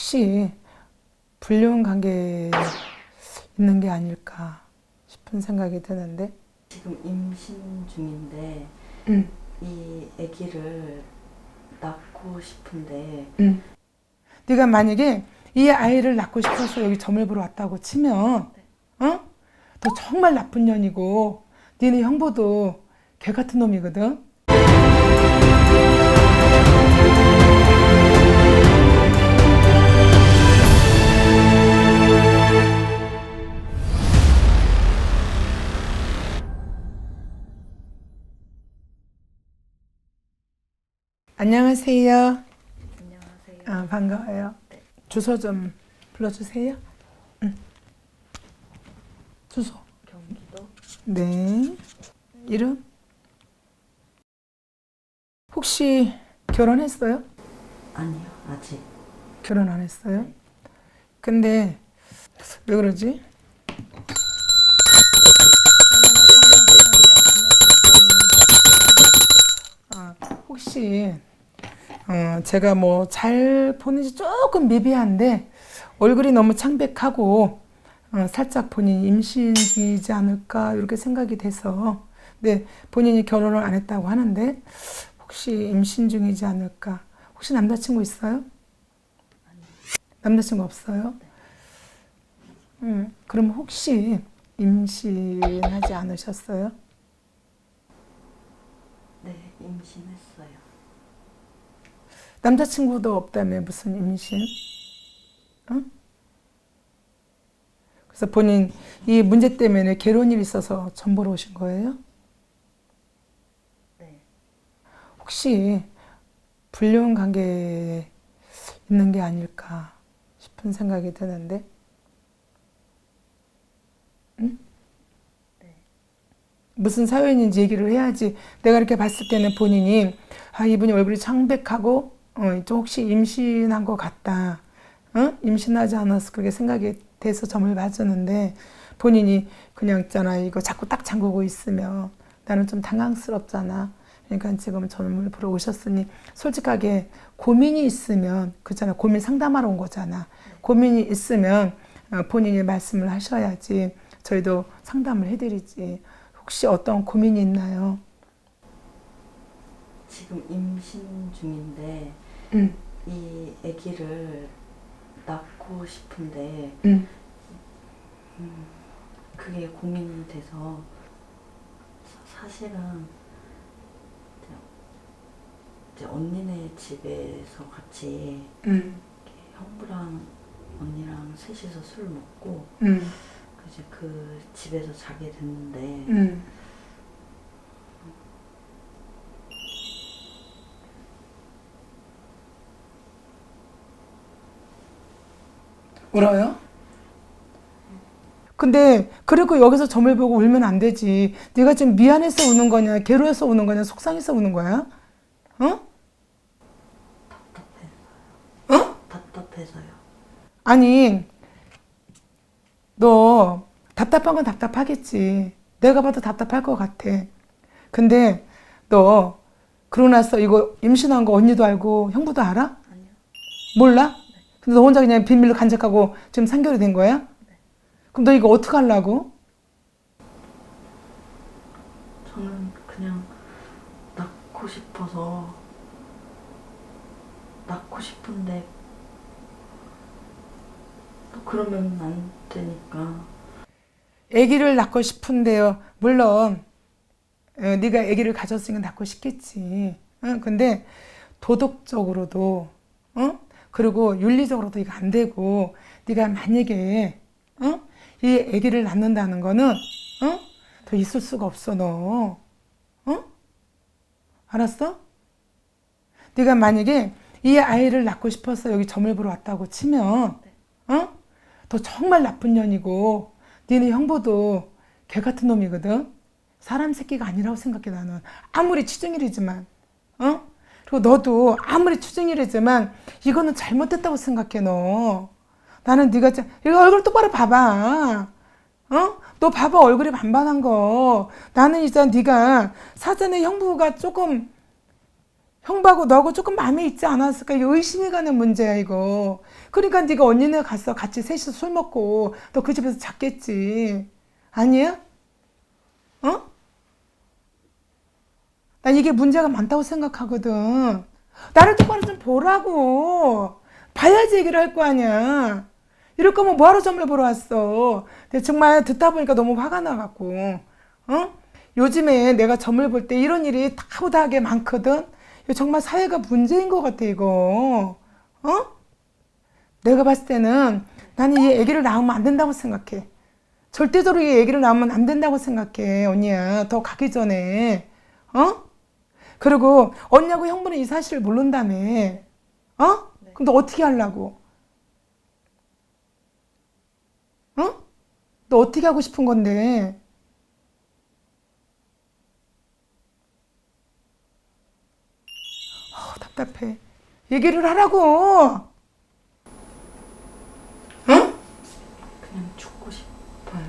혹시 불륜 관계 있는 게 아닐까 싶은 생각이 드는데. 지금 임신 중인데 응, 이 아기를 낳고 싶은데 응. 네가 만약에 이 아이를 낳고 싶어서 여기 점을 보러 왔다고 치면, 어? 너 정말 나쁜 년이고, 니네 형부도 개 같은 놈이거든. 안녕하세요. 안녕하세요. 아, 반가워요. 네. 주소 좀 불러주세요. 응. 주소. 경기도 네. 이름? 혹시 결혼했어요? 아니요 아직 결혼 안 했어요? 네. 근데 왜 그러지? 아, 혹시 어, 제가 뭐 잘 보는지 조금 미비한데 얼굴이 너무 창백하고 어, 살짝 본인 임신 중이지 않을까 이렇게 생각이 돼서 네 본인이 결혼을 안 했다고 하는데 혹시 임신 중이지 않을까 혹시 남자친구 있어요? 남자친구 없어요? 음, 그럼 혹시 임신하지 않으셨어요? 네 임신했어요. 남자친구도 없다며 무슨 임신? 어? 그래서 본인 이 문제 때문에 괴로운 일이 있어서 전 보러 오신 거예요? 네 혹시 불륜 관계 있는 게 아닐까 싶은 생각이 드는데, 응? 네. 무슨 사연인지 얘기를 해야지. 내가 이렇게 봤을 때는 본인이 아 이분이 얼굴이 창백하고 어, 좀 혹시 임신한 것 같다. 어? 임신하지 않았어 그렇게 생각이 돼서 점을 봐주는데 본인이 그냥 있잖아 이거 자꾸 딱 잠그고 있으면 나는 좀 당황스럽잖아. 그러니까 지금 점을 보러 오셨으니 솔직하게 고민이 있으면 그잖아 고민 상담하러 온 거잖아. 고민이 있으면 어, 본인이 말씀을 하셔야지 저희도 상담을 해드리지. 혹시 어떤 고민이 있나요? 지금 임신 중인데 응, 이 아기를 낳고 싶은데 응. 그게 고민이 돼서 사- 사실은 이제- 이제 언니네 집에서 같이 응, 이렇게 형부랑 언니랑 셋이서 술 먹고 응, 이제 그 집에서 자게 됐는데 응. 울어요? 근데 그리고 여기서 점을 보고 울면 안 되지. 네가 지금 미안해서 우는 거냐, 괴로워서 우는 거냐, 속상해서 우는 거야? 어? 어? 답답해서요. 아니, 너 답답한 건 답답하겠지. 내가 봐도 답답할 것 같아. 근데 너 그러고 나서 이거 임신한 거 언니도 알고 형부도 알아? 아니요. 몰라? 근데 너 혼자 그냥 비밀로 간직하고 지금 상결이 된 거야? 그럼 너 이거 어떻게 하려고? 저는 그냥 낳고 싶어서 낳고 싶은데 또 그러면 안 되니까 아기를 낳고 싶은데요. 물론 어, 네가 아기를 가졌으니까 낳고 싶겠지. 어? 근데 도덕적으로도 어? 그리고 윤리적으로도 이거 안 되고 네가 만약에 어? 이 아기를 낳는다는 거는 어? 더 있을 수가 없어 너. 어? 알았어? 네가 만약에 이 아이를 낳고 싶어서 여기 점을 보러 왔다고 치면 어? 너 정말 나쁜 년이고 니네 형부도 개 같은 놈이거든. 사람 새끼가 아니라고 생각해 나는. 아무리 추정일이지만, 어? 그리고 너도 아무리 추정일이지만 이거는 잘못됐다고 생각해 너. 나는 네가 참 이거 얼굴 똑바로 봐봐. 어? 너 봐봐 얼굴이 반반한 거. 나는 이제 네가 사전에 형부가 조금 형하고 너하고 조금 마음에 있지 않았을까? 의심이 가는 문제야 이거. 그러니까 네가 언니네 가서 같이 셋이서 술 먹고 또그 집에서 잤겠지. 아니야? 어? 난 이게 문제가 많다고 생각하거든. 나를 똑바로 좀 보라고. 봐야지 얘기를 할 거 아니야. 이럴 거면 뭐하러 점을 보러 왔어. 근데 정말 듣다 보니까 너무 화가 나갖고. 어? 요즘에 내가 점을 볼 때 이런 일이 다부다하게 많거든. 정말 사회가 문제인 것 같아, 이거. 어? 내가 봤을 때는 나는 이 애기를 낳으면 안 된다고 생각해. 절대적으로 이 애기를 낳으면 안 된다고 생각해, 언니야. 더 가기 전에. 어? 그리고 언니하고 형부는 이 사실을 모른다며. 어? 그럼 너 어떻게 하려고? 어? 너 어떻게 하고 싶은 건데? 어, 답답해. 얘기를 하라고. 응? 그냥 죽고 싶어요.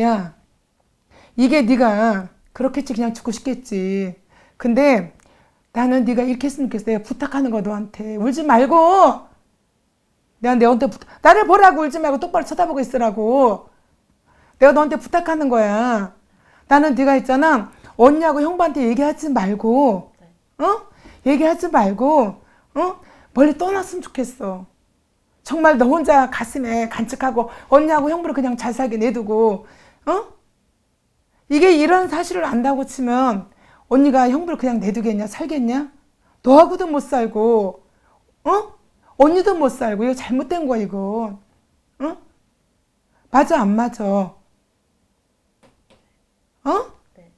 야, 이게 네가 그렇겠지 그냥 죽고 싶겠지. 근데 나는 네가 이렇게 했으면 좋겠어. 내가 부탁하는 거 너한테 울지 말고. 내가 너한테 부탁, 나를 보라고 울지 말고 똑바로 쳐다보고 있으라고. 내가 너한테 부탁하는 거야. 나는 네가 있잖아. 언니하고 형부한테 얘기하지 말고, 어? 얘기하지 말고, 어? 멀리 떠났으면 좋겠어. 정말 너 혼자 가슴에 간직하고 언니하고 형부를 그냥 잘 살게 내두고 어? 이게 이런 사실을 안다고 치면 언니가 형부를 그냥 내두겠냐 살겠냐? 너하고도 못 살고 어? 언니도 못 살고 이거 잘못된 거야 이거 어? 맞아 안 맞아 어? 네.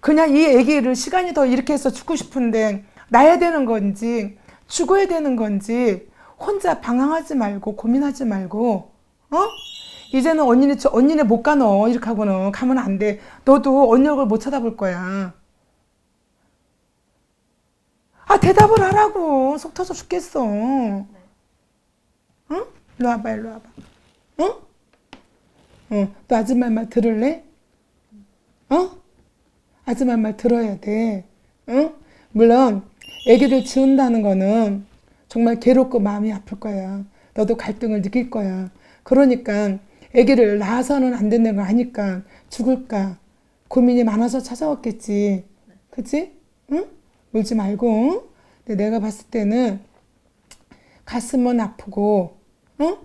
그냥 이 애기를 시간이 더 이렇게 해서 죽고 싶은데 나야 되는 건지 죽어야 되는 건지 혼자 방황하지 말고 고민하지 말고 어? 이제는 언니네 저 언니네 못 가 너 이렇게 하고는 가면 안 돼. 너도 언니 얼굴 못 쳐다볼 거야. 아 대답을 하라고 속 터져 죽겠어. 응? 일로 와봐 일로 와봐. 응? 응. 너 아줌마 말 들을래? 어? 아줌마 말 들어야 돼. 응? 물론 애기를 지운다는 거는 정말 괴롭고 마음이 아플 거야. 너도 갈등을 느낄 거야. 그러니까 애기를 낳아서는 안 된다는 걸 아니까 죽을까 고민이 많아서 찾아왔겠지. 그치? 응? 울지 말고. 응? 근데 내가 봤을 때는 가슴은 아프고, 응?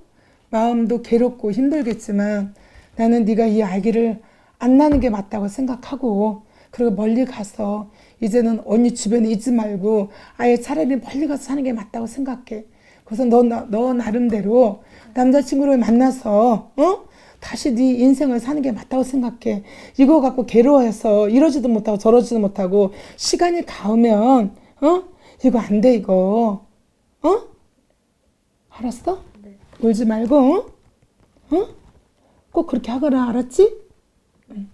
마음도 괴롭고 힘들겠지만 나는 네가 이 아기를 안 낳는 게 맞다고 생각하고 그리고 멀리 가서 이제는 언니 주변에 있지 말고 아예 차라리 멀리 가서 사는 게 맞다고 생각해. 그래서 너, 나- 너 나름대로 남자친구를 만나서 어? 다시 네 인생을 사는 게 맞다고 생각해. 이거 갖고 괴로워해서 이러지도 못하고 저러지도 못하고 시간이 가면 어? 이거 안 돼 이거. 어? 알았어? 네. 울지 말고 어? 어? 꼭 그렇게 하거라 알았지? 응.